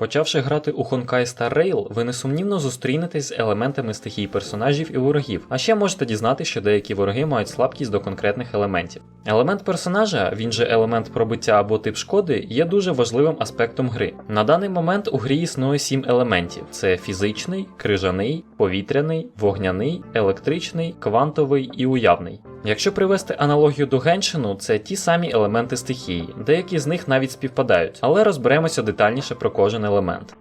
Почавши грати у Honkai Star Rail, ви несумнівно зустрінетесь з елементами стихій персонажів і ворогів, а ще можете дізнати, що деякі вороги мають слабкість до конкретних елементів. Елемент персонажа, він же елемент пробиття або тип шкоди, є дуже важливим аспектом гри. На даний момент у грі існує сім елементів: це фізичний, крижаний, повітряний, вогняний, електричний, квантовий і уявний. Якщо привести аналогію до геншину, це ті самі елементи стихії, деякі з них навіть співпадають, але розберемося детальніше про кожен елемент.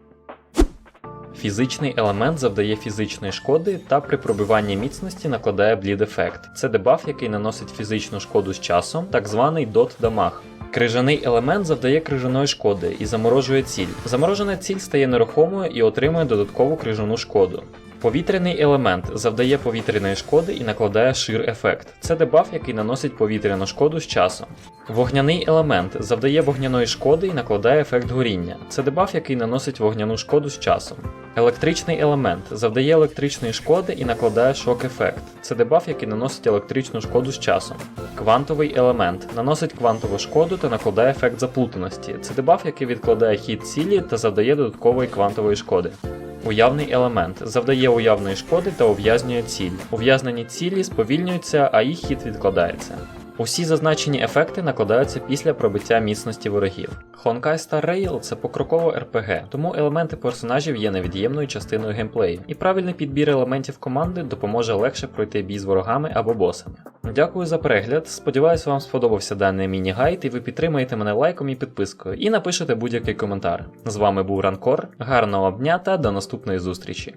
Фізичний елемент завдає фізичної шкоди та при пробиванні міцності накладає блід ефект. Це дебаф, який наносить фізичну шкоду з часом, так званий дот дамаг. Крижаний елемент завдає крижаної шкоди і заморожує ціль. Заморожена ціль стає нерухомою і отримує додаткову крижану шкоду. Повітряний елемент завдає повітряної шкоди і накладає шир ефект. Це дебаф, який наносить повітряну шкоду з часом. Вогняний елемент завдає вогняної шкоди і накладає ефект горіння. Це дебаф, який наносить вогняну шкоду з часом. Електричний елемент завдає електричної шкоди і накладає шок ефект. Це дебаф, який наносить електричну шкоду з часом. Квантовий елемент наносить квантову шкоду та накладає ефект заплутаності. Це дебаф, який відкладає хід цілі та завдає додаткової квантової шкоди. Уявний елемент завдає уявної шкоди та ув'язнює ціль. Ув'язнені цілі сповільнюються, а їх хід відкладається. Усі зазначені ефекти накладаються після пробиття міцності ворогів. Honkai Star Rail – це покроково РПГ, тому елементи персонажів є невід'ємною частиною геймплею, і правильний підбір елементів команди допоможе легше пройти бій з ворогами або босами. Дякую за перегляд. Сподіваюсь, вам сподобався даний міні-гайд, і ви підтримаєте мене лайком і підпискою, і напишете будь-який коментар. З вами був Ранкор, гарного дня та до наступної зустрічі.